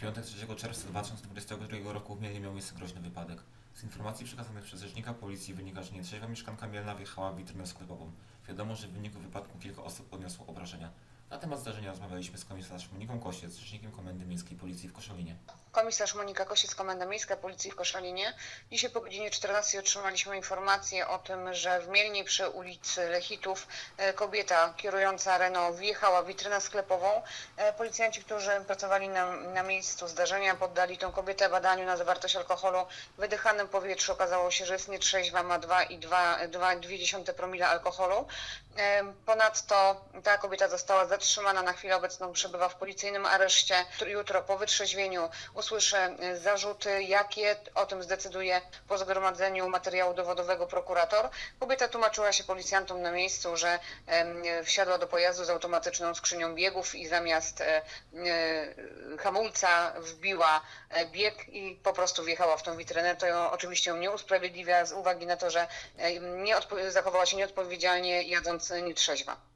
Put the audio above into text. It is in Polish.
piątek 3 czerwca 2022 roku w Mielnie miał miejsce groźny wypadek. Z informacji przekazanych przez rzecznika policji wynika, że nietrzeźwa mieszkanka Mielna wjechała w witrynę sklepową. Wiadomo, że w wyniku wypadku kilka osób odniosło obrażenia. Na temat zdarzenia rozmawialiśmy z komisarz Moniką Kosiec, rzecznikiem Komendy Miejskiej Policji w Koszalinie. Komisarz Monika Kosiec, Komenda Miejska Policji w Koszalinie. Dzisiaj po godzinie 14 otrzymaliśmy informację o tym, że w Mielnie przy ulicy Lechitów e, kobieta kierująca Renault wjechała w witrynę sklepową. E, Policjanci, którzy pracowali na, na miejscu zdarzenia, poddali tą kobietę badaniu na zawartość alkoholu w wydychanym powietrzu. Okazało się, że jest nietrzeźwa, ma 2,2 promila alkoholu. E, Ponadto ta kobieta została zatrzymana na chwilę obecną, przebywa w policyjnym areszcie. Jutro po wytrzeźwieniu usłyszę e, zarzuty, jakie o tym zdecyduje po zgromadzeniu materiału dowodowego prokurator. Kobieta tłumaczyła się policjantom na miejscu, że wsiadła do pojazdu z automatyczną skrzynią biegów i zamiast e, e, hamulca wbiła bieg i po prostu wjechała w tą witrynę. To oczywiście ją nie usprawiedliwia z uwagi na to, że nie zachowała się nieodpowiedzialnie jadąc nietrzeźwa.